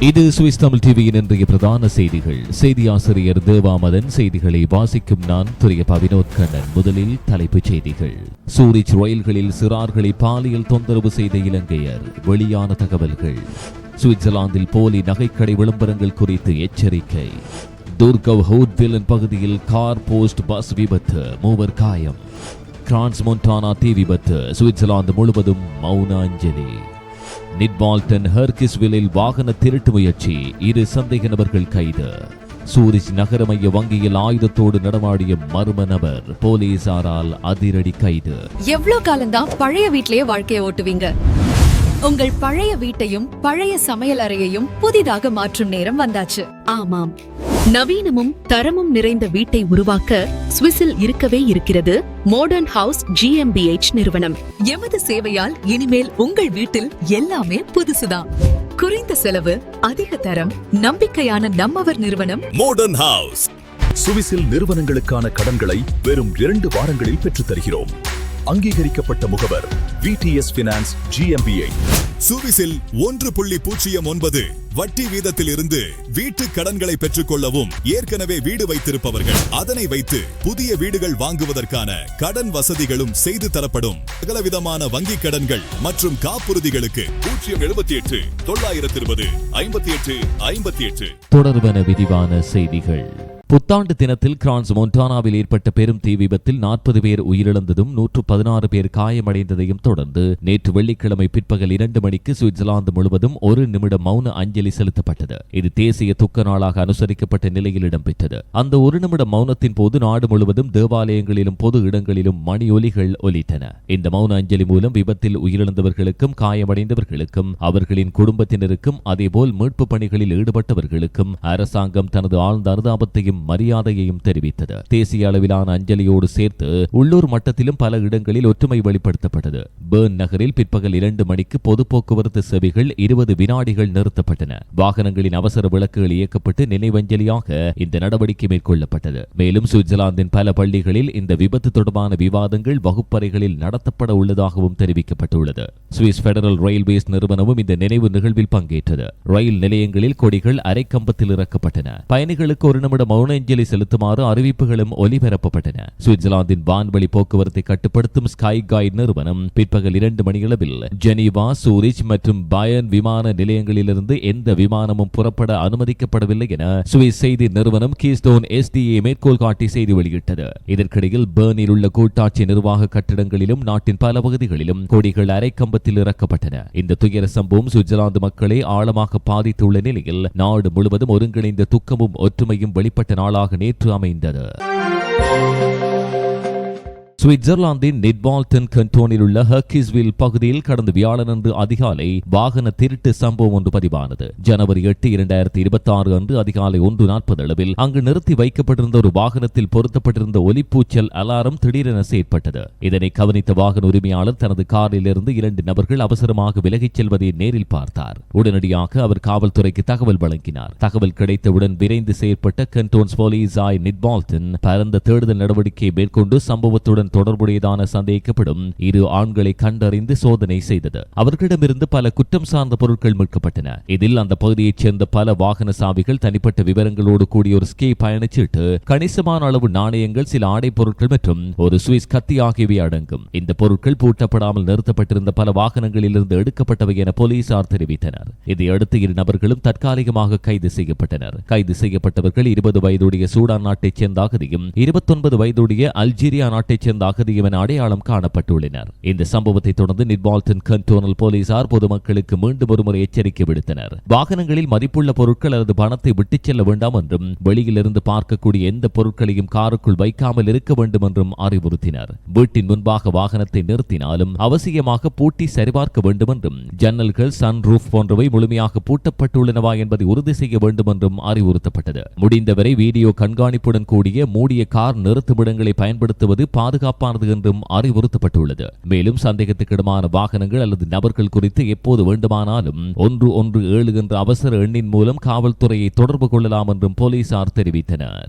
இது சுவிஸ் தமிழ் டிவியின் இன்றைய பிரதான செய்திகள். செய்தி ஆசிரியர் தேவாமதன் செய்திகளை வாசிக்கும் நான் துரியப்பா வினோத் கண்ணன். முதலில் தலைப்புச் செய்திகள். சூரிச் ரயில்களில் சிறார்களை பாலியல் தொந்தரவு செய்த இலங்கையர். வெளியான தகவல்கள். சுவிட்சர்லாந்தில் போலி நகைக்கடை விளம்பரங்கள் குறித்து எச்சரிக்கை. துர்கவ் ஹவுட்வில்லன் பகுதியில் கார் போஸ்ட் பஸ் விபத்து மூவர் காயம். கிரான்ஸ் மொன்டானா தீ விபத்து சுவிட்சர்லாந்து முழுவதும் மௌன அஞ்சலி. நிட்பால்டன் ஹெர்கிஸ்வில்லில் வாகன திருட்டு முயற்சி. இரு சந்தேக நபர்கள் கைது. சூரிச் நகர மைய வங்கியில் ஆயுதத்தோடு நடமாடிய மர்ம நபர் போலீசாரால் அதிரடி கைது. எவ்வளவு காலம்தான் பழைய வீட்டிலேயே வாழ்க்கையை ஓட்டுவீங்க? உங்கள் பழைய வீட்டையும் பழைய சமையல் அறையையும் புதிதாக மாற்றும் நேரம் வந்தாச்சு. ஆமாம். நவீனமும் தரமும் நிறைந்த வீட்டை உருவாக்க சுவிஸில் இருக்கவே இருக்கிறது மாடர்ன் ஹவுஸ் ஜிஎம்பிஎச் நிறுவனம். எமது சேவையால் இனிமேல் உங்கள் வீட்டில் எல்லாமே புதுசுதான். குறைந்த செலவு அதிக தரம் நம்பிக்கையான நம்மவர் நிறுவனம். மாடர்ன் ஹவுஸ் சுவிஸில் நிறுவனங்களுக்கான கடன்களை வெறும் இரண்டு வாரங்களில் பெற்றுத் தருகிறோம். அங்கீகரிக்கப்பட்ட முகவர் விடிஎஸ் பினான்ஸ் ஜிஎம்பிஐ சுவிஸில் ஒன்று புள்ளி பூஜ்ஜியம் ஒன்பது வட்டி வீதத்தில் இருந்து வீட்டு கடன்களை பெற்றுக்கொள்ளவும் ஏற்கனவே வீடு வைத்திருப்பவர்கள். அதனை வைத்து புதிய வீடுகள் வாங்குவதற்கான கடன் வசதிகளும் செய்து தரப்படும். சகலவிதமான வங்கி கடன்கள் மற்றும் காப்புறுதிகளுக்கு பூஜ்ஜியம் எழுபத்தி எட்டு தொள்ளாயிரத்தி இருபது ஐம்பத்தி எட்டு ஐம்பத்தி எட்டு. தொடர்பான விரிவான செய்திகள். புத்தாண்டு தினத்தில் கிரான்ஸ் மொன்டானாவில் ஏற்பட்ட பெரும் தீ விபத்தில் நாற்பது பேர் உயிரிழந்ததும் நூற்று பதினாறு பேர் காயமடைந்ததையும் தொடர்ந்து நேற்று வெள்ளிக்கிழமை பிற்பகல் இரண்டு மணிக்கு சுவிட்சர்லாந்து முழுவதும் ஒரு நிமிடம் மௌன அஞ்சலி செலுத்தப்பட்டது. இது தேசிய துக்க நாளாக அனுசரிக்கப்பட்ட நிலையில் இடம்பெற்றது. அந்த ஒரு நிமிட மௌனத்தின் போது நாடு முழுவதும் தேவாலயங்களிலும் பொது இடங்களிலும் மணி ஒலிகள் ஒலித்தன. இந்த மௌன அஞ்சலி மூலம் விபத்தில் உயிரிழந்தவர்களுக்கும் காயமடைந்தவர்களுக்கும் அவர்களின் குடும்பத்தினருக்கும் அதேபோல் மீட்பு பணிகளில் ஈடுபட்டவர்களுக்கும் அரசாங்கம் தனது ஆழ்ந்த அனுதாபத்தையும் மரியாதையையும் தெரிவித்தது. தேசிய அளவிலான அஞ்சலியோடு சேர்த்து உள்ளூர் மட்டத்திலும் பல இடங்களில் ஒற்றுமை வெளிப்படுத்தப்பட்டது. பேர்ன் நகரில் பிற்பகல் இரண்டு மணிக்கு பொது போக்குவரத்து சேவைகள் இருபது வினாடிகள் நிறுத்தப்பட்டன. வாகனங்களின் அவசர விளக்குகள் இயக்கப்பட்டு நினைவஞ்சலியாக இந்த நடவடிக்கை மேற்கொள்ளப்பட்டது. மேலும் சுவிட்சர்லாந்தின் பல பள்ளிகளில் இந்த விபத்து தொடர்பான விவாதங்கள் வகுப்பறைகளில் நடத்தப்பட உள்ளதாகவும் தெரிவிக்கப்பட்டுள்ளது. சுவிஸ் பெடரல் ரயில்வேஸ் நிறுவனமும் இந்த நினைவு நிகழ்வில் பங்கேற்றது. ரயில் நிலையங்களில் கொடிகள் அரைக்கம்பத்தில் இறக்கப்பட்டன. பயணிகளுக்கு ஒரு நிமிட மௌன அஞ்சலி செலுத்துமாறு அறிவிப்புகளும் ஒலிபரப்பப்பட்டன சுவிட்சர்லாந்தின் வான்வழி போக்குவரத்தை கட்டுப்படுத்தும் ஸ்கை கைட் நிறுவனம் பிற்பகல் இரண்டு மணியளவில் ஜெனீவா சூரிச் மற்றும் பயன் விமான நிலையங்களிலிருந்து எந்த விமானமும் புறப்பட அனுமதிக்கப்படவில்லை என சுவிஸ் செய்தி நிறுவனம் கீஸ்டோன் எஸ்டிஏ மேற்கோள் காட்டி செய்தி வெளியிட்டது இதற்கிடையில் பேர்னில் உள்ள கூட்டாட்சி நிர்வாக கட்டிடங்களிலும் நாட்டின் பல பகுதிகளிலும் கொடிகள் அரைக்கம்பத்தில் இறக்கப்பட்டன இந்த துயர சம்பவம் சுவிட்சர்லாந்து மக்களை ஆழமாக பாதித்துள்ள நிலையில் நாடு முழுவதும் ஒருங்கிணைந்த துக்கமும் ஒற்றுமையும் வெளிப்பட்ட நாளாக நேற்று அமைந்தது. சுவிட்சர்லாந்தின் நிட்பால்டன் கண்டோனில் உள்ள ஹர்கிஸ்வில் பகுதியில் கடந்த வியாழனன்று அதிகாலை வாகன திருட்டு சம்பவம் ஒன்று பதிவானது. ஜனவரி எட்டு இரண்டாயிரத்தி இருபத்தி ஆறு அன்று அதிகாலை ஒன்று நாற்பது அளவில் அங்கு நிறுத்தி வைக்கப்பட்டிருந்த ஒரு வாகனத்தில் பொருத்தப்பட்டிருந்த ஒலிப்பூச்சல் அலாரம் திடீரென செயற்பட்டது. இதனை கவனித்த வாகன உரிமையாளர் தனது காரில் இருந்து இரண்டு நபர்கள் அவசரமாக விலகிச் செல்வதை நேரில் பார்த்தார். உடனடியாக அவர் காவல்துறைக்கு தகவல் வழங்கினார். தகவல் கிடைத்தவுடன் விரைந்து செயற்பட்ட கண்டோன்ஸ் போலீஸ் ஆய் நிட்பால்டன் பரந்த தேடுதல் நடவடிக்கையை மேற்கொண்டு சம்பவத்துடன் தொடர்புடையதான சந்தேகிக்கப்படும் இரு ஆண்களை கண்டறிந்து சோதனை செய்தது. அவர்களிடமிருந்து பல குற்றம் சார்ந்த பொருட்கள் மீட்கப்பட்டன. இதில் அந்த பகுதியைச் சேர்ந்த பல வாகன சாவிகள் தனிப்பட்ட விவரங்களோடு கூடிய ஒரு ஸ்கே பயணச்சீட்டு கணிசமான அளவு நாணயங்கள் சில ஆடை பொருட்கள் மற்றும் ஒரு சுவிஸ் கத்தி ஆகியவை அடங்கும். இந்த பொருட்கள் பூட்டப்படாமல் நிறுத்தப்பட்டிருந்த பல வாகனங்களிலிருந்து எடுக்கப்பட்டவை என போலீசார் தெரிவித்தனர். இதையடுத்து இரு நபர்களும் தற்காலிகமாக கைது செய்யப்பட்டனர். கைது செய்யப்பட்டவர்கள் இருபது வயதுடைய சூடான் நாட்டைச் சேர்ந்த அகதியும் இருபத்தொன்பது வயதுடைய அல்ஜீரியா நாட்டைச் சேர்ந்த சேர்ந்த அகதியம் என அடையாளம் காணப்பட்டுள்ளனர். இந்த சம்பவத்தை தொடர்ந்து நிட்பால்டன் கண்டோனல் போலீசார் பொதுமக்களுக்கு மீண்டும் ஒருமுறை எச்சரிக்கை விடுத்தனர். வாகனங்களில் மதிப்புள்ள பொருட்கள் அல்லது பணத்தை விட்டுச் செல்ல வேண்டாம் என்றும் வெளியிலிருந்து பார்க்கக்கூடிய எந்த பொருட்களையும் காருக்குள் வைக்காமல் இருக்க வேண்டும் என்றும் அறிவுறுத்தினர். வீட்டின் முன்பாக வாகனத்தை நிறுத்தினாலும் அவசியமாக பூட்டி சரிபார்க்க வேண்டும் என்றும் ஜன்னல்கள் சன் ரூஃப் போன்றவை முழுமையாக பூட்டப்பட்டுள்ளனவா என்பதை உறுதி செய்ய வேண்டும் என்றும் அறிவுறுத்தப்பட்டது. முடிந்தவரை வீடியோ கண்காணிப்புடன் கூடிய மூடிய கார் நிறுத்துமிடங்களை பயன்படுத்துவது பாதுகாப்பானது என்றும் அறிவுறுத்தப்பட்டுள்ளது. மேலும் சந்தேகத்துக்கிடமான வாகனங்கள் அல்லது நபர்கள் குறித்து எப்போது வேண்டுமானாலும் ஒன்று ஒன்று ஏழு என்ற அவசர எண்ணின் மூலம் காவல்துறையை தொடர்பு கொள்ளலாம் என்றும் போலீசார் தெரிவித்தனர்.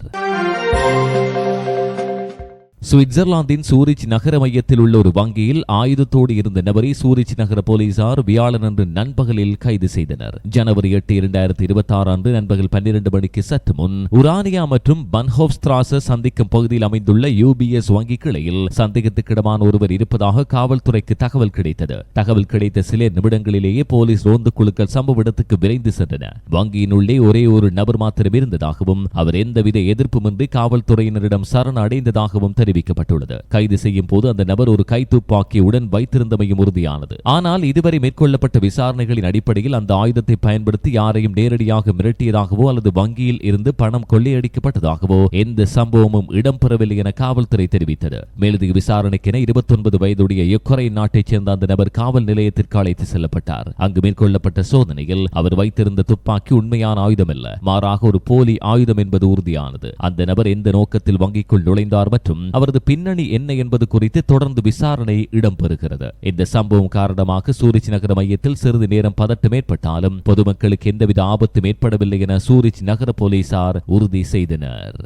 சுவிட்சர்லாந்தின் சூரிச் நகர மையத்தில் உள்ள ஒரு வங்கியில் ஆயுதத்தோடு இருந்த நபரை சூரிச் நகர போலீசார் வியாழனன்று நண்பகலில் கைது செய்தனர். ஜனவரி எட்டு இரண்டாயிரத்தி இருபத்தி ஆறு அன்று நண்பகல் பன்னிரண்டு மணிக்கு சற்று முன் உரானியா மற்றும் பன்ஹோப்ஸ்திராச சந்திக்கும் பகுதியில் அமைந்துள்ள யூபிஎஸ் வங்கி கிளையில் சந்தேகத்துக்கிடமான ஒருவர் இருப்பதாக காவல்துறைக்கு தகவல் கிடைத்தது. தகவல் கிடைத்த சில நிமிடங்களிலேயே போலீஸ் ரோந்து குழுக்கள் சம்பவ இடத்துக்கு விரைந்து சென்றன. வங்கியின் உள்ளே ஒரே ஒரு நபர் மாத்திரம் இருந்ததாகவும் அவர் எந்தவித எதிர்ப்புமின்றி காவல்துறையினரிடம் சரண் அடைந்ததாகவும் தெரிவிக்கப்பட்டுள்ளது. கைது செய்யும் போது அந்த நபர் ஒரு கைத்துப்பாக்கியுடன் வைத்திருந்தமையும் உறுதியானது. ஆனால் இதுவரை மேற்கொள்ளப்பட்ட விசாரணைகளின் அடிப்படையில் அந்த ஆயுதத்தை பயன்படுத்தி யாரையும் நேரடியாக மிரட்டியதாகவோ அல்லது வங்கியில் இருந்து பணம் கொள்ளையடிக்கப்பட்டதாகவோ எந்த சம்பவமும் இடம்பெறவில்லை என காவல்துறை தெரிவித்தது. மேலதிக விசாரணைக்கென இருபத்தி ஒன்பது வயதுடைய யுக்ரைன் நாட்டைச் சேர்ந்த அந்த நபர் காவல் நிலையத்திற்கு அழைத்து செல்லப்பட்டார். அங்கு மேற்கொள்ளப்பட்ட சோதனையில் அவர் வைத்திருந்த துப்பாக்கி உண்மையான ஆயுதம் அல்ல மாறாக ஒரு போலி ஆயுதம் என்பது உறுதியானது. அந்த நபர் எந்த நோக்கத்தில் வங்கிக்குள் நுழைந்தார் மற்றும் அவரது பின்னணி என்ன என்பது குறித்து தொடர்ந்து விசாரணை இடம்பெறுகிறது. இந்த சம்பவம் காரணமாக சூரிச் நகர மையத்தில் சிறிது நேரம் பதட்டம் ஏற்பட்டாலும் பொதுமக்களுக்கு எந்தவித ஆபத்தும் ஏற்படவில்லை என சூரிச் நகர போலீசார் உறுதி செய்தனர்.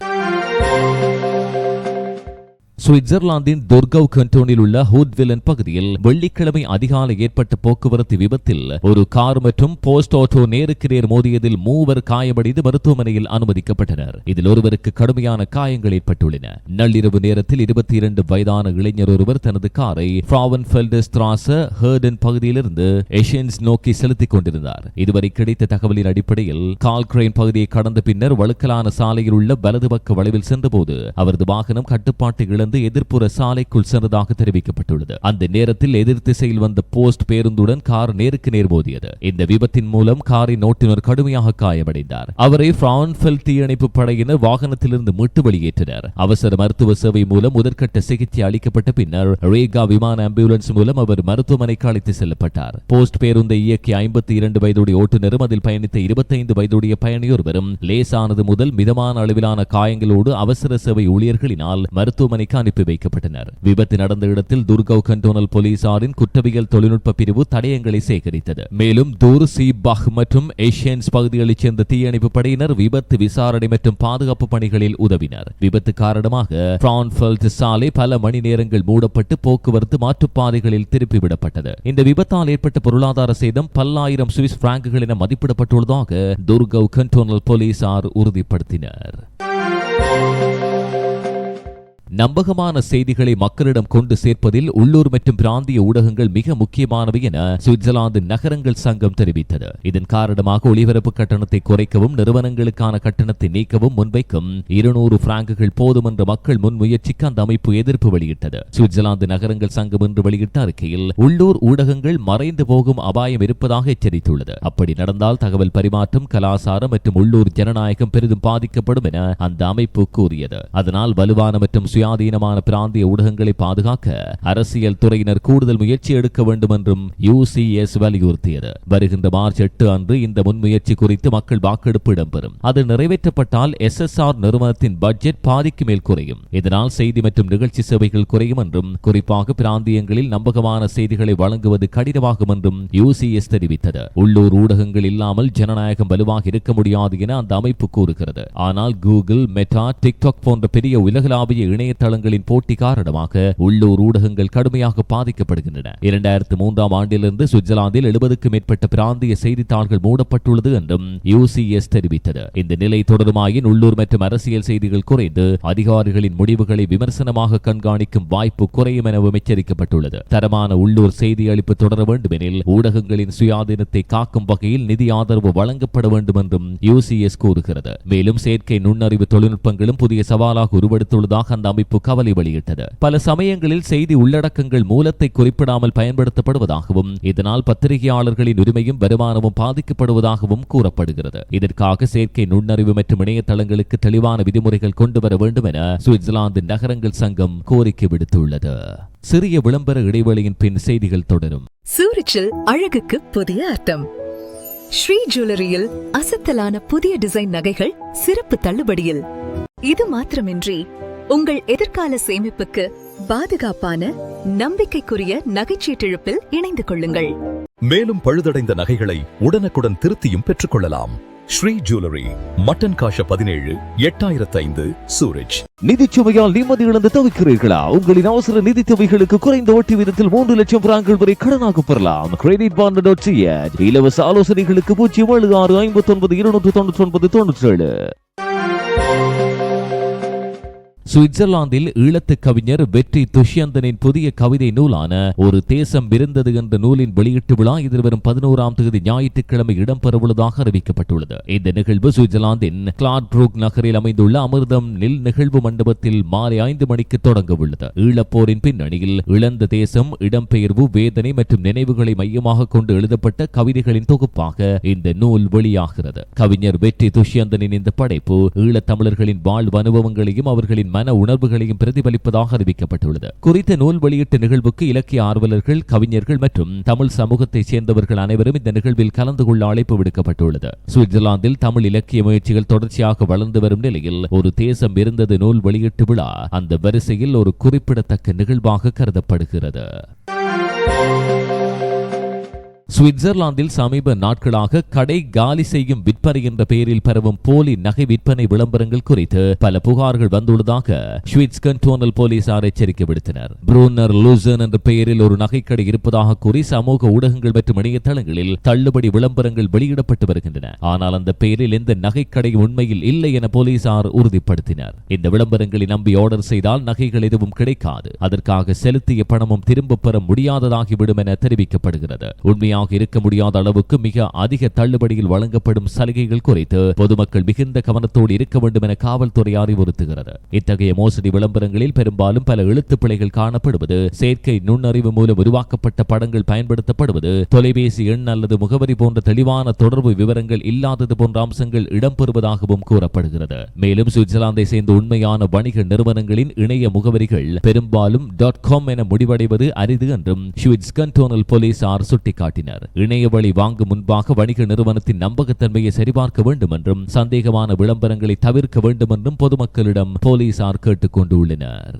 சுவிட்சர்லாந்தின் துர்கவ் கண்டோனில் உள்ள ஹூத்வில்லன் பகுதியில் வெள்ளிக்கிழமை அதிகாலை ஏற்பட்ட போக்குவரத்து விபத்தில் ஒரு கார் மற்றும் போஸ்ட் ஆட்டோ நேருக்கு நேர் மோதியதில் மூவர் காயமடைந்து மருத்துவமனையில் அனுமதிக்கப்பட்டனர். இதில் ஒருவருக்கு கடுமையான காயங்கள் ஏற்பட்டுள்ளன. நள்ளிரவு நேரத்தில் இருபத்தி இரண்டு வயதான இளைஞர் ஒருவர் தனது காரை ஃப்ராவன்ஃபெல்டஸ்திராச ஹேர்டன் பகுதியிலிருந்து எஷியன்ஸ் நோக்கி செலுத்திக் கொண்டிருந்தார். இதுவரை கிடைத்த தகவலின் அடிப்படையில் கால்கிரைன் பகுதியை கடந்த பின்னர் வழுக்கலான சாலையில் உள்ள வலது பக்க வளைவில் சென்றபோது அவரது வாகனம் கட்டுப்பாட்டு இழந்து எதிர்ப்புற சாலைக்குள் சென்றதாக தெரிவிக்கப்பட்டுள்ளது. அந்த நேரத்தில் எதிர் திசையில் வந்த போஸ்ட் பேருந்துடன் கார் நேருக்கு நேர் மோதியது. இந்த விபத்தின் மூலம் காரின் ஓட்டுநர் கடுமையாக காயமடைந்தார். அவரை பிரான்ஃபெல் தீயணைப்பு படையினர் வாகனத்திலிருந்து மீட்டு வெளியேற்றினர். அவசர மருத்துவ சேவை மூலம் முதற்கட்ட சிகிச்சை அளிக்கப்பட்ட பின்னர் ரேகா விமான ஆம்புலன்ஸ் மூலம் அவர் மருத்துவமனைக்கு அழைத்து செல்லப்பட்டார். போஸ்ட் பேருந்தை இயக்கிய ஐம்பத்தி இரண்டு வயதுடைய ஓட்டுநரும் அதில் பயணித்த இருபத்தைந்து வயதுடைய பயணியொருவரும் லேசானது முதல் மிதமான அளவிலான காயங்களோடு அவசர சேவை ஊழியர்களினால் மருத்துவமனைக்கு அனுப்பி வைக்கப்பட்டனர். விபத்து நடந்த இடத்தில் துர்கவ் கண்டோனல் போலீசாரின் குற்றவியல் தொழில்நுட்ப பிரிவு தடயங்களை சேகரித்தது. மேலும் தூர் சி பஹ் மற்றும் ஏஷியன்ஸ் பகுதிகளைச் சேர்ந்த தீயணைப்பு படையினர் விபத்து விசாரணை மற்றும் பாதுகாப்பு பணிகளில் உதவினர். விபத்து காரணமாக பிரான்ஃபெல்ட் சாலை பல மணி நேரங்கள் மூடப்பட்டு போக்குவரத்து மாற்றுப்பாதைகளில் திருப்பிவிடப்பட்டது. இந்த விபத்தால் ஏற்பட்ட பொருளாதார சேதம் பல்லாயிரம் சுவிஸ் பிராங்குகள் என மதிப்பிடப்பட்டுள்ளதாக துர்கவ் கண்டோனல் போலீசார் உறுதிப்படுத்தினர். நம்பகமான செய்திகளை மக்களிடம் கொண்டு சேர்ப்பதில் உள்ளூர் மற்றும் பிராந்திய ஊடகங்கள் மிக முக்கியமானவை என சுவிட்சர்லாந்து நகரங்கள் சங்கம் தெரிவித்தது. இதன் காரணமாக ஒளிபரப்பு கட்டணத்தை குறைக்கவும் நிறுவனங்களுக்கான கட்டணத்தை நீக்கவும் முன்வைக்கும் இருநூறு பிராங்குகள் போதும் என்ற மக்கள் முன்முயற்சிக்கு அந்த அமைப்பு எதிர்ப்பு வெளியிட்டது. சுவிட்சர்லாந்து நகரங்கள் சங்கம் இன்று வெளியிட்ட அறிக்கையில் உள்ளூர் ஊடகங்கள் மறைந்து போகும் அபாயம் இருப்பதாக எச்சரித்துள்ளது. அப்படி நடந்தால் தகவல் பரிமாற்றம் கலாசாரம் மற்றும் உள்ளூர் ஜனநாயகம் பெரிதும் பாதிக்கப்படும் என அந்த அமைப்பு கூறியது. அதனால் வலுவான மற்றும் சுயாதீனமான பிராந்திய ஊடகங்களை பாதுகாக்க அரசியல் துறையினர் கூடுதல் முயற்சி எடுக்க வேண்டும் என்றும் யூசிஎஸ் வலியுறுத்தியது. வருகின்ற மார்ச் எட்டு அன்று இந்த முன்முயற்சி குறித்து மக்கள் வாக்கெடுப்பு இடம்பெறும். அது நிறைவேற்றப்பட்டால் எஸ் எஸ் ஆர் நிறுவனத்தின் பட்ஜெட் பாதிக்கு மேல் குறையும். இதனால் செய்தி மற்றும் நிகழ்ச்சி சேவைகள் குறையும் என்றும் குறிப்பாக பிராந்தியங்களில் நம்பகமான செய்திகளை வழங்குவது கடினமாகும் என்றும் யூசிஎஸ் தெரிவித்தது. உள்ளூர் ஊடகங்கள் இல்லாமல் ஜனநாயகம் வலுவாக இருக்க முடியாது என அந்த அமைப்பு கூறுகிறது. ஆனால் கூகுள் மெட்டா டிக்டாக் போன்ற பெரிய உலகளாவிய இணையதளங்களின் போட்டி காரணமாக உள்ளூர் ஊடகங்கள் கடுமையாக பாதிக்கப்படுகின்றன. இரண்டாயிரத்து மூன்றாம் ஆண்டிலிருந்து சுவிட்சர்லாந்தில் எழுபதுக்கும் மேற்பட்ட பிராந்திய செய்தித்தாள்கள் மூடப்பட்டுள்ளது என்றும் யூசிஎஸ் தெரிவித்தது. இந்த நிலை தொடருமாயின் உள்ளூர் மற்றும் அரசியல் செய்திகள் குறைந்து அதிகாரிகளின் முடிவுகளை விமர்சனமாக கண்காணிக்கும் வாய்ப்பு குறையும் எனவும் எச்சரிக்கப்பட்டுள்ளது. தரமான உள்ளூர் செய்தி அளிப்பு தொடர வேண்டும் எனில் ஊடகங்களின் சுயாதீனத்தை காக்கும் வகையில் நிதி ஆதரவு வழங்கப்பட வேண்டும் என்றும் யூசிஎஸ் கூறுகிறது. மேலும் செயற்கை நுண்ணறிவு தொழில்நுட்பங்களும் புதிய சவாலாக உருவெடுத்துள்ளதாக அந்த அமைப்பு அமைப்பு கவலை வெளியிட்டது. பல சமயங்களில் செய்தி உள்ளடக்கங்கள் மூலத்தை குறிப்பிடாமல் பயன்படுத்தப்படுவதாகவும் இதனால் பத்திரிகையாளர்களின் உரிமையும் வருமானமும் பாதிக்கப்படுவதாகவும் கூறப்படுகிறது. இதற்காக செயற்கை நுண்ணறிவு மற்றும் இணையதளங்களுக்கு தெளிவான விதிமுறைகள் கொண்டு வர வேண்டும் என சுவிட்சர்லாந்து நகரங்கள் சங்கம் கோரிக்கை விடுத்துள்ளது. சிறிய விளம்பர இடைவெளியின் பின் செய்திகள் தொடரும். சூரிச்சில் அழகுக்கு புதிய அர்த்தம். ஸ்ரீ ஜுவல்லரியில் அசத்தலான புதிய டிசைன் நகைகள் சிறப்பு தள்ளுபடியில். இது மாத்திரமின்றி உங்கள் எதிர்கால சேமிப்புக்கு பாதுகாப்பான நம்பிக்கைக்குரிய நகைச்சீட்டிழப்பில் இணைந்து கொள்ளுங்கள். மேலும் பழுதடைந்த நகைகளை உடனுக்குடன் திருத்தியும் பெற்றுக்கொள்ளலாம் ஸ்ரீ ஜுவல்லரி மட்டன் காஷ பதினேழு எட்டாயிரத்து ஐந்து சூரஜ் நிதிச்சுமையால் நிம்மதி இழந்து தவிக்கிறீர்களா? உங்களின் அவசர நிதி தேவைகளுக்கு குறைந்த வட்டி வீதத்தில் மூன்று லட்சம் பிராங்கள் வரை கடனாக பெறலாம். கிரெடிட் பாண்ட் டாட் இலவச ஆலோசனைகளுக்கு பூஜ்ஜியம் ஏழு ஆறு ஐம்பத்தி ஒன்பது இருநூற்று தொண்ணூற்றி ஒன்பது தொண்ணூற்றி ஏழு. சுவிட்சர்லாந்தில் ஈழத்து கவிஞர் வெற்றி துஷ்யந்தனின் புதிய கவிதை நூலான ஒரு தேசம் விருந்தது என்ற நூலின் வெளியீட்டு விழா எதிர்வரும் பதினோராம் தேதி ஞாயிற்றுக்கிழமை இடம்பெறவுள்ளதாக அறிவிக்கப்பட்டுள்ளது. இந்த நிகழ்வு சுவிட்சர்லாந்தின் கிளாட்ரூக் நகரில் அமைந்துள்ள அமிர்தம் நில் நிகழ்வு மண்டபத்தில் மாலை ஐந்து மணிக்கு தொடங்க உள்ளது ஈழப்போரின் பின்னணியில் இழந்த தேசம் இடம்பெயர்வு வேதனை மற்றும் நினைவுகளை மையமாக கொண்டு எழுதப்பட்ட கவிதைகளின் தொகுப்பாக இந்த நூல் வெளியாகிறது. கவிஞர் வெற்றி துஷ்யந்தனின் இந்த படைப்பு ஈழத்தமிழர்களின் வாழ்வு அனுபவங்களையும் அவர்களின் மன உணர்வுகளையும் பிரதிபலிப்பதாக அறிவிக்கப்பட்டுள்ளது. குறித்த நூல் வெளியீட்டு நிகழ்வுக்கு இலக்கிய ஆர்வலர்கள் கவிஞர்கள் மற்றும் தமிழ் சமூகத்தைச் சேர்ந்தவர்கள் அனைவரும் இந்த நிகழ்வில் கலந்து கொள்ள அழைப்பு விடுக்கப்பட்டுள்ளது. சுவிட்சர்லாந்தில் தமிழ் இலக்கிய முயற்சிகள் தொடர்ச்சியாக வளர்ந்து வரும் நிலையில் ஒரு தேசம் இருந்தது நூல் வெளியீட்டு விழா அந்த வரிசையில் ஒரு குறிப்பிடத்தக்க நிகழ்வாக கருதப்படுகிறது. சுவிட்சர்லாந்தில் சமீப நாட்களாக கடை காலி செய்யும் விற்பனை என்ற பெயரில் பரவும் போலி நகை விற்பனை விளம்பரங்கள் குறித்து பல புகார்கள் வந்துள்ளதாக ஸ்விட்ஸ் கண்டோனல் போலீசார் எச்சரிக்கை விடுத்தனர். புரூனர் லூசன் என்ற பெயரில் ஒரு நகைக்கடை இருப்பதாக கூறி சமூக ஊடகங்கள் மற்றும் இணையதளங்களில் தள்ளுபடி விளம்பரங்கள் வெளியிடப்பட்டு வருகின்றன. ஆனால் அந்த பெயரில் எந்த நகைக்கடை உண்மையில் இல்லை என போலீசார் உறுதிப்படுத்தினர். இந்த விளம்பரங்களை நம்பி ஆர்டர் செய்தால் நகைகள் எதுவும் கிடைக்காது. அதற்காக செலுத்திய பணமும் திரும்பப் பெற முடியாததாகிவிடும் என தெரிவிக்கப்படுகிறது. உண்மையாக இருக்க முடியாத அளவுக்கு மிக அதிக தள்ளுபடியில் வழங்கப்படும் சலுகைகள் குறித்து பொதுமக்கள் மிகுந்த கவனத்தோடு இருக்க வேண்டும் என காவல்துறை அறிவுறுத்துகிறது. இத்தகைய மோசடி விளம்பரங்களில் பெரும்பாலும் பல எழுத்து பிழைகள் காணப்படுவது செயற்கை நுண்ணறிவு மூலம் உருவாக்கப்பட்ட படங்கள் பயன்படுத்தப்படுவது தொலைபேசி எண் அல்லது முகவரி போன்ற தெளிவான தொடர்பு விவரங்கள் இல்லாதது போன்ற அம்சங்கள் இடம்பெறுவதாகவும் கூறப்படுகிறது. மேலும் சுவிட்சர்லாந்தை சேர்ந்த உண்மையான வணிக நிறுவனங்களின் இணைய முகவரிகள் பெரும்பாலும் டாட் காம் என முடிவடைவது அரிது என்றும் ஸ்விட்ஸ் கண்டோனல் போலீசார் சுட்டிக்காட்டினர். இணைய வழி வாங்கும் முன்பாக வணிக நிறுவனத்தின் நம்பகத்தன்மையை சரிபார்க்க வேண்டும் என்றும் சந்தேகமான விளம்பரங்களை தவிர்க்க வேண்டும் என்றும் பொதுமக்களிடம் போலீசார் கேட்டுக் கொண்டுள்ளனர்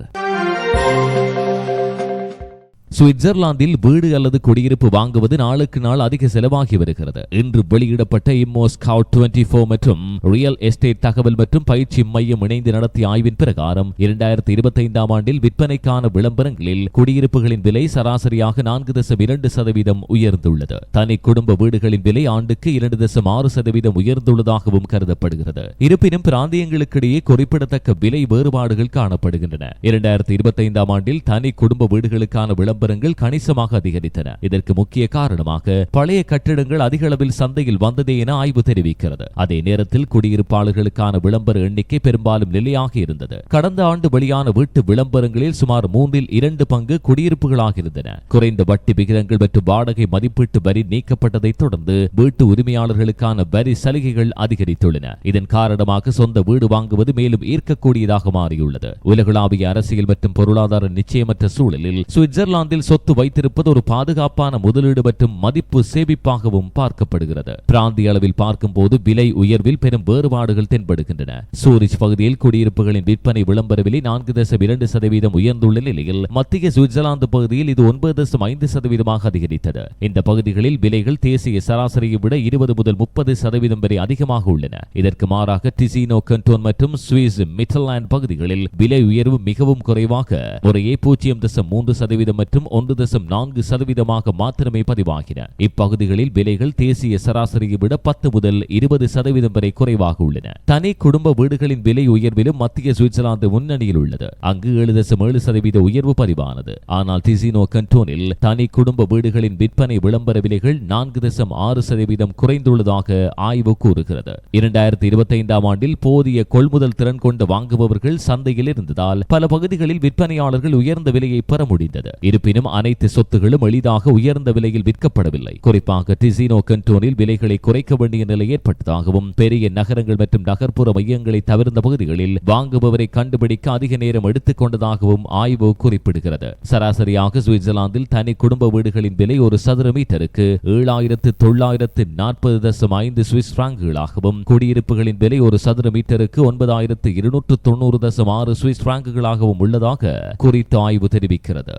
சுவிட்சர்லாந்தில் வீடு அல்லது குடியிருப்பு வாங்குவது நாளுக்கு நாள் அதிக செலவாகி வருகிறது. இன்று வெளியிடப்பட்ட இம்மோ ஸ்கவுட் டுவெண்டி ஃபோர் மற்றும் ரியல் எஸ்டேட் தகவல் மற்றும் பயிற்சி மையம் இணைந்து நடத்திய ஆய்வின் பிரகாரம் இரண்டாயிரத்தி இருபத்தைந்தாம் ஆண்டில் விற்பனைக்கான விளம்பரங்களில் குடியிருப்புகளின் விலை சராசரியாக நான்கு தசம் இரண்டு சதவீதம் உயர்ந்துள்ளது. தனி குடும்ப வீடுகளின் விலை ஆண்டுக்கு இரண்டு தசம் ஆறு சதவீதம் உயர்ந்துள்ளதாகவும் கருதப்படுகிறது. இருப்பினும் பிராந்தியங்களுக்கிடையே குறிப்பிடத்தக்க விலை வேறுபாடுகள் காணப்படுகின்றன. இரண்டாயிரத்தி இருபத்தைந்தாம் ஆண்டில் தனி குடும்ப வீடுகளுக்கான விளம்பரம் வியாபாரங்கள் கணிசமாக அதிகரித்தன. இதற்கு முக்கிய காரணமாக பழைய கட்டிடங்கள் அதிக அளவில் சந்தையில் வந்ததே என ஆய்வு தெரிவிக்கிறது. அதே நேரத்தில் குடியிருப்பாளர்களுக்கான விளம்பர எண்ணிக்கை பெரும்பாலும் நிலையாக இருந்தது. கடந்த ஆண்டு வெளியான வீட்டு விளம்பரங்களில் சுமார் மூன்றில் இரண்டு பங்கு குடியிருப்புகளாக இருந்தன. குறைந்த வட்டி விகிதங்கள் மற்றும் வாடகை மதிப்பீட்டு வரி நீக்கப்பட்டதைத் தொடர்ந்து வீட்டு உரிமையாளர்களுக்கான வரி சலுகைகள் அதிகரித்துள்ளன. இதன் காரணமாக சொந்த வீடு வாங்குவது மேலும் ஈர்க்கக்கூடியதாக மாறியுள்ளது. உலகளாவிய அரசியல் மற்றும் பொருளாதார நிச்சயமற்ற சூழலில் சுவிட்சர்லாந்து சுவிட்சர்லாந்தில் சொத்து வைத்திருப்பது ஒரு பாதுகாப்பான முதலீடு மற்றும் மதிப்பு சேமிப்பாகவும் பார்க்கப்படுகிறது. பிராந்திய அளவில் பார்க்கும்போது விலை உயர்வில் பெரும் வேறுபாடுகள் தென்படுகின்றன. சூரிச் பகுதியில் குடியிருப்புகளின் விற்பனை விளம்பர விலை நான்கு தசம் இரண்டு சதவீதம் உயர்ந்துள்ள நிலையில் மத்திய சுவிட்சர்லாந்து பகுதியில் இது ஒன்பது தசம் ஐந்து சதவீதமாக அதிகரித்தது. இந்த பகுதிகளில் விலைகள் தேசிய சராசரியை விட இருபது முதல் முப்பது சதவீதம் வரை அதிகமாக உள்ளன. இதற்கு மாறாக டிசினோ கண்டோன் மற்றும் சுவிஸ் மிட்டர்லாண்ட் பகுதிகளில் விலை உயர்வு மிகவும் குறைவாக முறையே பூஜ்ஜியம் தசம் மூன்று சதவீதம் மற்றும் மட்டும் ஒன்று தசம் நான்கு சதவீதமாக மாத்திரமே பதிவாகின. இப்பகுதிகளில் விலைகள் தேசிய சராசரியை விட பத்து முதல் இருபது சதவீதம் வரை குறைவாக உள்ளன. தனி குடும்ப வீடுகளின் விலை உயர்விலும் மத்திய சுவிட்சர்லாந்து முன்னணியில் உள்ளது. அங்கு ஏழு தசம் ஏழு சதவீத உயர்வு பதிவானது. ஆனால் திசினோ கண்டோனில் தனி குடும்ப வீடுகளின் விற்பனை விளம்பர விலைகள் நான்கு தசம் ஆறு சதவீதம் குறைந்துள்ளதாக ஆய்வு கூறுகிறது. இரண்டாயிரத்தி இருபத்தி ஐந்தாம் ஆண்டில் போதிய கொள்முதல் திறன் கொண்டு வாங்குபவர்கள் சந்தையில் இருந்ததால் பல பகுதிகளில் விற்பனையாளர்கள் உயர்ந்த விலையை பெற முடிந்தது. இருப்பினும் அனைத்து சொத்துகளும் எளிதாக உயர்ந்த விலையில் விற்கப்படவில்லை. குறிப்பாக டிசினோ கண்டோனில் விலைகளை குறைக்க வேண்டிய நிலை ஏற்பட்டதாகவும் பெரிய நகரங்கள் மற்றும் நகர்ப்புற மையங்களை தவிர்ந்த பகுதிகளில் வாங்குபவரை கண்டுபிடிக்க அதிக நேரம் எடுத்துக் கொண்டதாகவும் ஆய்வு குறிப்பிடுகிறது. சராசரியாக சுவிட்சர்லாந்தில் தனி குடும்ப வீடுகளின் விலை ஒரு சதுர மீட்டருக்கு ஏழாயிரத்து தொள்ளாயிரத்து நாற்பது தசம் ஐந்து சுவிஸ் பிராங்குகளாகவும் குடியிருப்புகளின் விலை ஒரு சதுர மீட்டருக்கு ஒன்பதாயிரத்து இருநூற்று தொண்ணூறு தசம் ஆறு சுவிஸ் பிராங்குகளாகவும் உள்ளதாக குறித்த ஆய்வு தெரிவிக்கிறது.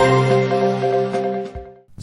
Thank you.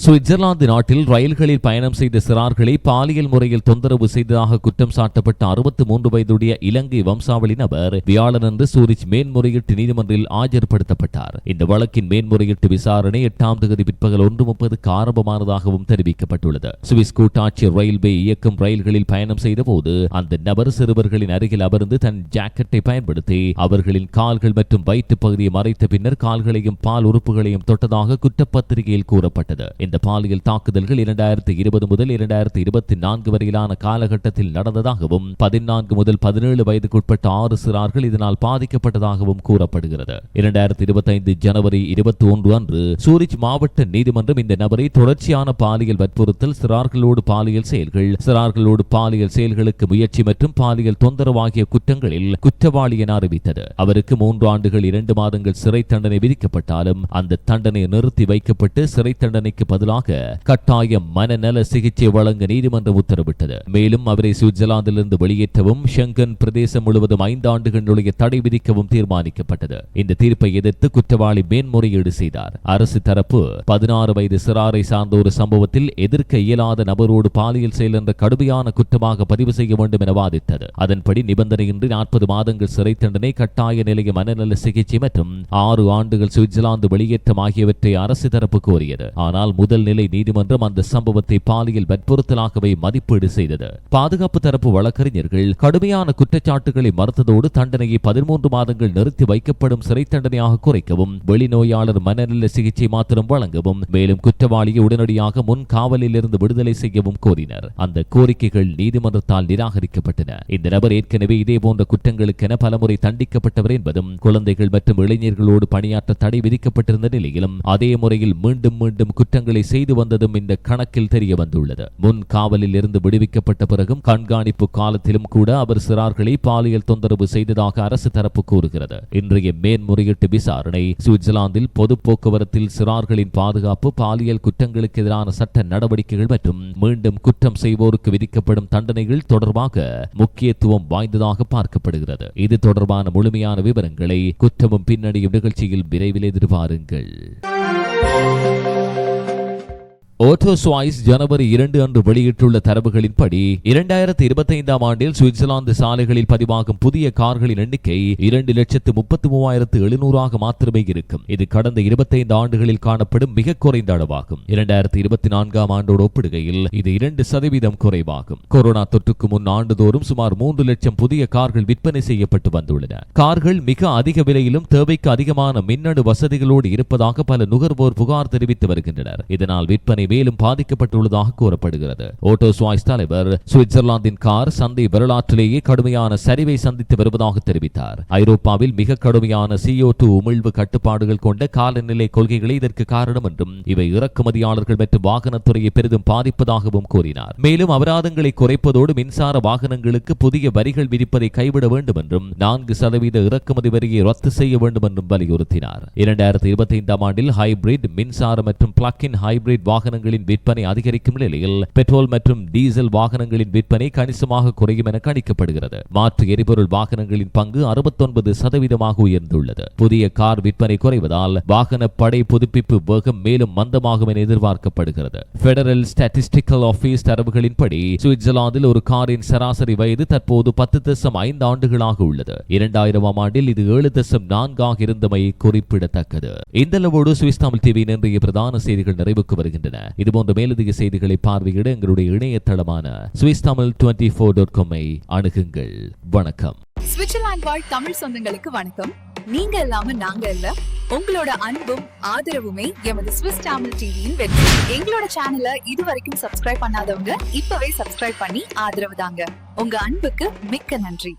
சுவிட்சர்லாந்து நாட்டில் ரயில்களில் பயணம் செய்த சிறார்களை பாலியல் முறையில் தொந்தரவு செய்ததாக குற்றம் சாட்டப்பட்ட அறுபத்தி மூன்று வயதுடைய இலங்கை வம்சாவளி நபர் வியாழனன்று சூரிச் மேன்முறையீட்டு நீதிமன்றில் ஆஜர்படுத்தப்பட்டார். இந்த வழக்கின் மேன்முறையீட்டு விசாரணை எட்டாம் தேதி பிற்பகல் ஒன்று முப்பதுக்கு ஆரம்பமானதாகவும் தெரிவிக்கப்பட்டுள்ளது. சுவிஸ் கூட்டாட்சி ரயில்வே இயக்கும் ரயில்களில் பயணம் செய்தபோது அந்த நபர் சிறுவர்களின் அருகில் அமர்ந்து தன் ஜாக்கெட்டை பயன்படுத்தி அவர்களின் கால்கள் மற்றும் வயிற்று பகுதியை மறைத்த பின்னர் கால்களையும் பால் உறுப்புகளையும் தொட்டதாக குற்றப்பத்திரிகையில் கூறப்பட்டது. இந்த பாலியல் தாக்குதல்கள் இரண்டாயிரத்தி இருபது முதல் இரண்டாயிரத்தி இருபத்தி நான்கு வரையிலான காலகட்டத்தில் நடந்ததாகவும் பதினான்கு முதல் பதினேழு வயதுக்குட்பட்ட ஆறு சிறார்கள் இதனால் பாதிக்கப்பட்டதாகவும் கூறப்படுகிறது. இரண்டாயிரத்தி இருபத்தைந்து ஜனவரி இருபத்தி ஒன்று அன்று சூரிச் மாவட்ட நீதிமன்றம் இந்த நபரை தொடர்ச்சியான பாலியல் வற்புறுத்தல் சிறார்களோடு பாலியல் செயல்கள் சிறார்களோடு பாலியல் செயல்களுக்கு முயற்சி மற்றும் பாலியல் தொந்தரவு ஆகிய குற்றங்களில் குற்றவாளி என அறிவித்தது. அவருக்கு மூன்று ஆண்டுகள் இரண்டு மாதங்கள் சிறை தண்டனை விதிக்கப்பட்டாலும் அந்த தண்டனை நிறுத்தி வைக்கப்பட்டு சிறை தண்டனைக்கு பதிலாக கட்டாய மனநல சிகிச்சை வழங்க நீதிமன்றம் உத்தரவிட்டது. மேலும் அவரை சுவிட்சர்லாந்திலிருந்து வெளியேற்றவும் ஷெங்கன் பிரதேசம் முழுவதும் ஐந்து ஆண்டுகள் நுழைய தடை விதிக்கவும் தீர்மானிக்கப்பட்டது. இந்த தீர்ப்பை எதிர்த்து குற்றவாளி மேன்முறையீடு செய்தார். அரசு தரப்பு பதினாறு வயது சிறாரை சார்ந்த ஒரு சம்பவத்தில் எதிர்க்க இயலாத நபரோடு பாலியல் செயல் என்ற கடுமையான குற்றமாக பதிவு செய்ய வேண்டும் என வாதிட்டது. அதன்படி நிபந்தனையின்றி நாற்பது மாதங்கள் சிறை தண்டனை கட்டாய நிலைய மனநல சிகிச்சை மற்றும் ஆறு ஆண்டுகள் சுவிட்சர்லாந்து வெளியேற்றம் ஆகியவற்றை அரசு தரப்பு கோரியது. ஆனால் முதல்நிலை நீதிமன்றம் அந்த சம்பவத்தை பாலியல் வற்புறுத்தலாகவே மதிப்பீடு செய்தது. பாதுகாப்பு தரப்பு வழக்கறிஞர்கள் கடுமையான குற்றச்சாட்டுகளை மறுத்ததோடு தண்டனையை பதிமூன்று மாதங்கள் நிறுத்தி வைக்கப்படும் சிறை தண்டனையாக குறைக்கவும் வெளிநோயாளர் மனநல சிகிச்சை மாத்திரம் வழங்கவும் மேலும் குற்றவாளியை உடனடியாக முன் காவலில் இருந்து விடுதலை செய்யவும் கோரினர். அந்த கோரிக்கைகள் நீதிமன்றத்தால் நிராகரிக்கப்பட்டன. இந்த நபர் ஏற்கனவே இதே போன்ற குற்றங்களுக்கென பலமுறை தண்டிக்கப்பட்டவர் என்பதும் குழந்தைகள் மற்றும் இளைஞர்களோடு பணியாற்ற தடை விதிக்கப்பட்டிருந்த நிலையிலும் அதே முறையில் மீண்டும் மீண்டும் குற்றங்கள் செய்து வந்ததும் இந்த கணக்கில் தெரிய வந்துள்ளது. முன் காவலில் இருந்து விடுவிக்கப்பட்ட பிறகும் கண்காணிப்பு காலத்திலும் கூட அவர் சிறார்களை பாலியல் தொந்தரவு செய்ததாக அரசு தரப்பு கூறுகிறது. இன்றைய மேன்முறையீட்டு விசாரணை சுவிட்சர்லாந்தில் பொது போக்குவரத்தில் சிறார்களின் பாதுகாப்பு பாலியல் குற்றங்களுக்கு எதிரான சட்ட நடவடிக்கைகள் மற்றும் மீண்டும் குற்றம் செய்வோருக்கு விதிக்கப்படும் தண்டனைகள் தொடர்பாக முக்கியத்துவம் வாய்ந்ததாக பார்க்கப்படுகிறது. இது தொடர்பான முழுமையான விவரங்களை குற்றமும் பின்னணியும் நிகழ்ச்சியில் விரைவில் எதிர்பாருங்கள். ஓட்டோஸ்வாய்ஸ் ஜனவரி இரண்டு அன்று வெளியிட்டுள்ள தரவுகளின்படி இரண்டாயிரத்தி இருபத்தி ஐந்தாம் ஆண்டில் சுவிட்சர்லாந்து சாலைகளில் பதிவாகும் புதிய கார்களின் எண்ணிக்கை இரண்டு லட்சத்து முப்பத்தி மூவாயிரத்து எழுநூறாக மாத்திரமே இருக்கும். இது கடந்த இருபத்தைந்து ஆண்டுகளில் காணப்படும் மிக குறைந்த அளவாகும். இரண்டாயிரத்தி இருபத்தி நான்காம் ஆண்டோடு ஒப்பிடுகையில் இது இரண்டு சதவீதம் குறைவாகும். கொரோனா தொற்றுக்கு முன் ஆண்டுதோறும் சுமார் மூன்று லட்சம் புதிய கார்கள் விற்பனை செய்யப்பட்டு வந்துள்ளன. கார்கள் மிக அதிக விலையிலும் தேவைக்கு அதிகமான மின்னணு வசதிகளோடு இருப்பதாக பல நுகர்வோர் புகார் தெரிவித்து வருகின்றனர். இதனால் விற்பனை மேலும் பாதிக்கப்பட்டுள்ளதாக கூறப்படுகிறது. ஓட்டோ சுவாய்ஸ் தலைவர் சுவிட்சர்லாந்தின் கார் சந்தை வரலாற்றிலேயே கடுமையான சரிவை சந்தித்து வருவதாக தெரிவித்தார். ஐரோப்பாவில் மிக கடுமையான சிஓ டூ உமிழ்வு கட்டுப்பாடுகள் கொண்ட காலநிலை கொள்கைகளே இதற்கு காரணம் என்றும் இவை இறக்குமதியாளர்கள் மற்றும் வாகனத்துறையை பெரிதும் பாதிப்பதாகவும் கூறினார். மேலும் அபராதங்களை குறைப்பதோடு மின்சார வாகனங்களுக்கு புதிய வரிகள் விதிப்பதை கைவிட வேண்டும் என்றும் நான்கு சதவீத இறக்குமதி வரியை ரத்து செய்ய வேண்டும் என்றும் வலியுறுத்தினார். இரண்டாயிரத்தி இருபத்தி ஐந்தாம் ஆண்டில் ஹைபிரிட் மின்சார மற்றும் பிளக் இன் ஹைபிரிட் வாகன வாகனங்களின் விற்பனை அதிகரிக்கும் நிலையில் பெட்ரோல் மற்றும் டீசல் வாகனங்களின் விற்பனை கணிசமாக குறையும் என கணிக்கப்படுகிறது. மாற்று எரிபொருள் வாகனங்களின் பங்கு அறுபத்தொன்பது சதவீதமாக உயர்ந்துள்ளது. புதிய கார் விற்பனை குறைவதால் வாகன படை புதுப்பிப்பு வேகம் மேலும் மந்தமாகும் என எதிர்பார்க்கப்படுகிறது. பெடரல் ஸ்டாட்டிஸ்டிக்கல் ஆபீஸ் தரவுகளின்படி சுவிட்சர்லாந்தில் ஒரு காரின் சராசரி வயது தற்போது பத்து தசம் ஐந்து ஆண்டுகளாக உள்ளது. இரண்டாயிரமாம் ஆண்டில் இது ஏழு தசம் நான்காக இருந்தமை குறிப்பிடத்தக்கது. இந்த அளவோடு சுவிஸ் தமிழ் டிவியின் இன்றைய பிரதான செய்திகள் நிறைவுக்கு வருகின்றன. இதுபோன்ற மேலதிக செய்திகளை பார்வையிட எங்களுடைய இணையதளமான Swiss Tamil twenty four dot காமை அணுகுங்கள். வணக்கம். சுவிட்சர்லாந்து வாழ் தமிழ் சொந்தங்களுக்கு வணக்கம். நீங்க இல்லாம நாங்க இல்ல. உங்களோட அன்பும் ஆதரவுமே எமது சுவிஸ் தமிழ் டிவியின் வெற்றி. எங்களோட சேனலை இதுவரைக்கும் சப்ஸ்கிரைப் பண்ணாதவங்க இப்பவே சப்ஸ்கிரைப் பண்ணி ஆதரவு தாங்க. உங்க அன்புக்கு மிக்க நன்றி.